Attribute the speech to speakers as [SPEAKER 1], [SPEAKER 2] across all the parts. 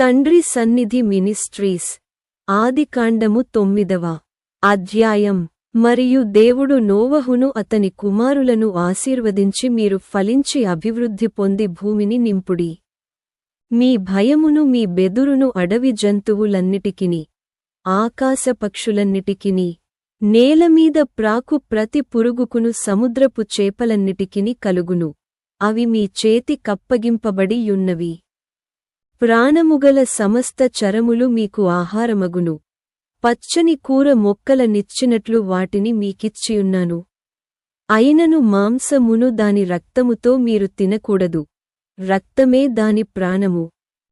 [SPEAKER 1] తండ్రి సన్నిధి మినిస్ట్రీస్. ఆదికాండము తొమ్మిదవ అధ్యాయం. మరియు దేవుడు నోవహును అతని కుమారులను ఆశీర్వదించి మీరు ఫలించి అభివృద్ధి పొంది భూమిని నింపుడి. మీ భయమును మీ బెదురును అడవి జంతువులన్నిటికిని ఆకాశపక్షులన్నిటికిని నేలమీద ప్రాకు ప్రతి పురుగుకును సముద్రపు చేపలన్నిటికిని కలుగును. అవి మీ చేతి కప్పగింపబడి యున్నవి ప్రాణముగల సమస్త చరములు మీకు ఆహారమగును. పచ్చని కూర మొక్కల నిచ్చినట్లు వాటిని మీకిచ్చియున్నాను. అయినను మాంసమును దాని రక్తముతో మీరు తినకూడదు. రక్తమే దాని ప్రాణము.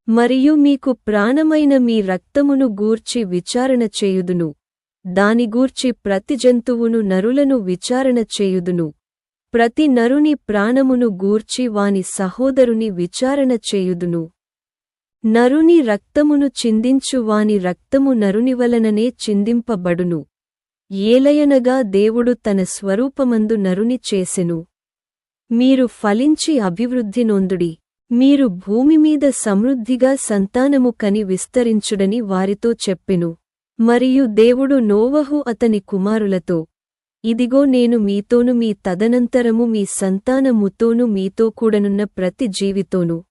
[SPEAKER 1] మరియు మీకు ప్రాణమైన మీ రక్తమును గూర్చి విచారణ చేయుదును. దానిగూర్చి ప్రతి జంతువును నరులను విచారణ చేయుదును. ప్రతి నరుని ప్రాణమును గూర్చి వాని సహోదరుని విచారణ చేయుదును. నరుని రక్తమును చిందించు వాని రక్తము నరుని వలననే చిందింపబడును. ఏలయనగా దేవుడు తన స్వరూపమందు నరుని చేసెను. మీరు ఫలించి అభివృద్ధి నొందుడి. మీరు భూమిమీద సమృద్ధిగా సంతానము కని విస్తరించుడని వారితో చెప్పెను. మరియు దేవుడు నోవహు అతని కుమారులతో ఇదిగో నేను మీతోను మీ తదనంతరము మీ సంతానముతోను మీతో కూడనున్న ప్రతి జీవితోను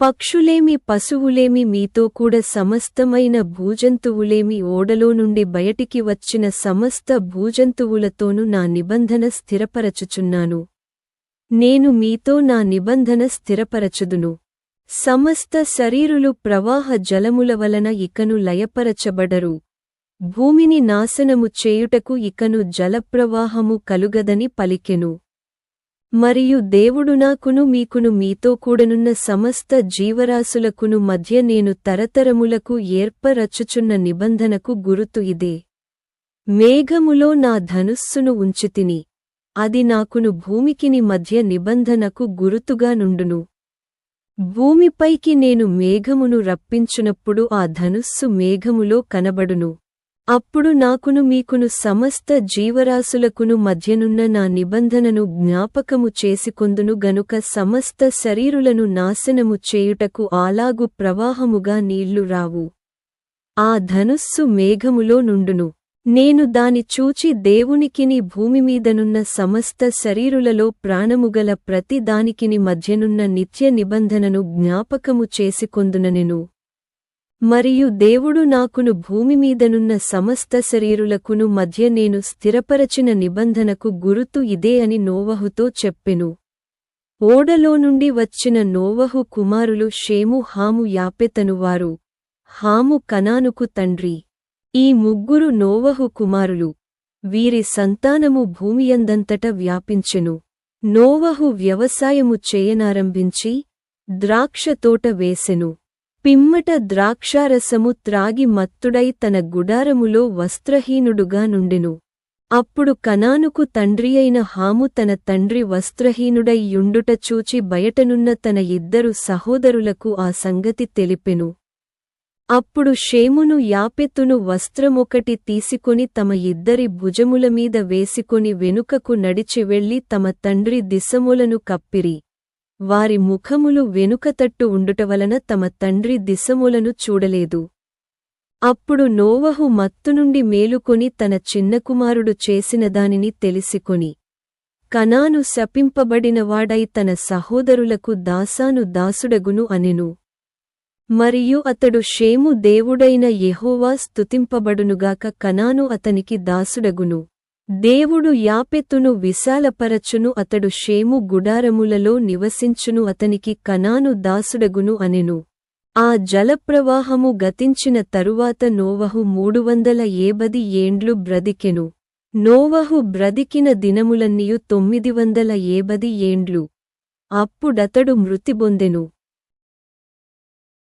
[SPEAKER 1] పక్షులేమి పశువులేమి మీతో కూడా సమస్తమైన భూజంతువులేమి ఓడలో నుండి బయటికి వచ్చిన సమస్త భూజంతువులతోనూ నా నిబంధన స్థిరపరచుచున్నాను. నేను మీతో నా నిబంధన స్థిరపరచుదును. సమస్త శరీరులు ప్రవాహ జలముల వలన ఇకను లయపరచబడరు. భూమిని నాశనము చేయుటకు ఇకను జలప్రవాహము కలుగదని పలికెను. మరియు దేవుడు నాకును మీకును మీతో కూడనున్న సమస్త జీవరాశులకును మధ్య నేను తరతరములకు ఏర్పరచుచున్న నిబంధనకు గురుతు ఇదే. మేఘములో నా ధనుస్సును ఉంచితిని అది నాకును భూమికిని మధ్య నిబంధనకు గురుతుగా నుండును. భూమిపైకి నేను మేఘమును రప్పించునప్పుడు ఆ ధనుస్సు మేఘములో కనబడును. అప్పుడు నాకును మీకును సమస్త జీవరాశులకును మధ్యనున్న నా నిబంధనను జ్ఞాపకము చేసుకొందును గనుక సమస్త శరీరులను నాశనము చేయుటకు ఆలాగు ప్రవాహముగా నీళ్ళు రావు. ఆ ధనుస్సు మేఘములో నుండును. నేను దాని చూచి దేవునికిని భూమిమీదనున్న సమస్త శరీరులలో ప్రాణముగల ప్రతి దానికిని మధ్యనున్న నిత్య నిబంధనను జ్ఞాపకము చేసికొందుననెను. మరియు దేవుడు నాకును భూమిమీదనున్న సమస్త శరీరులకును మధ్య నేను స్థిరపరచిన నిబంధనకు గురుతు ఇదే అని నోవహుతో చెప్పెను. ఓడలో నుండి వచ్చిన నోవహు కుమారులు షేము హాము యాపెతనువారు హాము కనానుకు తండ్రి. ఈ ముగ్గురు నోవహు కుమారులు. వీరి సంతానము భూమియందంతట వ్యాపించెను. నోవహు వ్యవసాయము చేయనారంభించి ద్రాక్ష తోట వేసెను. పిమ్మట ద్రాక్షారసము త్రాగి మత్తుడై తన గుడారములో వస్త్రహీనుడుగా నుండెను. అప్పుడు కనానుకు తండ్రియైన హాము తన తండ్రి వస్త్రహీనుడై యుండుట చూచి బయటనున్న తన ఇద్దరు సహోదరులకు ఆ సంగతి తెలిపెను. అప్పుడు షేమును యాపెత్తును వస్త్రమొకటి తీసుకొని తమ ఇద్దరి భుజములమీద వేసికొని వెనుకకు నడిచి వెళ్ళి తమ తండ్రి దిశములను కప్పిరి. వారి ముఖములు వెనుకతట్టు ఉండుటవలన తమ తండ్రి దిశములను చూడలేదు. అప్పుడు నోవహు మత్తునుండి మేలుకొని తన చిన్నకుమారుడు చేసిన దానిని తెలిసికొని కనాను శపింపబడినవాడై తన సహోదరులకు దాసాను దాసుడగును అనెను. మరియు అతడు షేము దేవుడైన యెహోవా స్తుతింపబడునుగాక కనాను అతనికి దాసుడగును. దేవుడు యాపెత్తును విశాలపరచును అతడు షేము గుడారములలో నివసించును అతనికి కనాను దాసుడగును అనెను. ఆ జలప్రవాహము గతించిన తరువాత నోవహు మూడు వందల ఏబది ఏండ్లు బ్రదికెను నోవహు బ్రదికిన దినములన్నీయు తొమ్మిది వందల ఏబది ఏండ్లు. అప్పుడతడు మృతిబొందెను